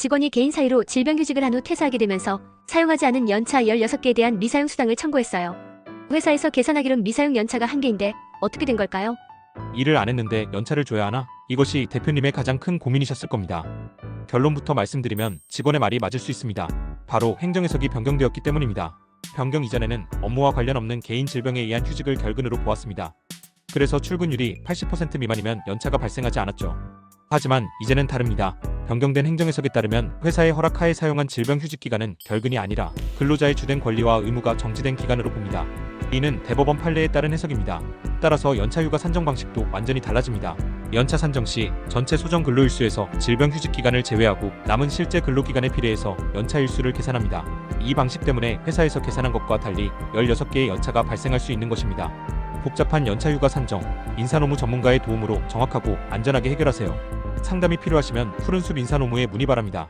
직원이 개인 사유로 질병휴직을 한 후 퇴사하게 되면서 사용하지 않은 연차 16개에 대한 미사용 수당을 청구했어요. 회사에서 계산하기론 미사용 연차가 한 개인데 어떻게 된 걸까요? 일을 안 했는데 연차를 줘야 하나? 이것이 대표님의 가장 큰 고민이셨을 겁니다. 결론부터 말씀드리면 직원의 말이 맞을 수 있습니다. 바로 행정해석이 변경되었기 때문입니다. 변경 이전에는 업무와 관련 없는 개인 질병에 의한 휴직을 결근으로 보았습니다. 그래서 출근율이 80% 미만이면 연차가 발생하지 않았죠. 하지만 이제는 다릅니다. 변경된 행정해석에 따르면 회사의 허락하에 사용한 질병 휴직 기간은 결근이 아니라 근로자의 주된 권리와 의무가 정지된 기간으로 봅니다. 이는 대법원 판례에 따른 해석입니다. 따라서 연차휴가 산정 방식도 완전히 달라집니다. 연차 산정 시 전체 소정 근로일수에서 질병 휴직 기간을 제외하고 남은 실제 근로기간에 비례해서 연차 일수를 계산합니다. 이 방식 때문에 회사에서 계산한 것과 달리 16개의 연차가 발생할 수 있는 것입니다. 복잡한 연차휴가 산정, 인사노무 전문가의 도움으로 정확하고 안전하게 해결하세요. 상담이 필요하시면 푸른숲 인사노무에 문의 바랍니다.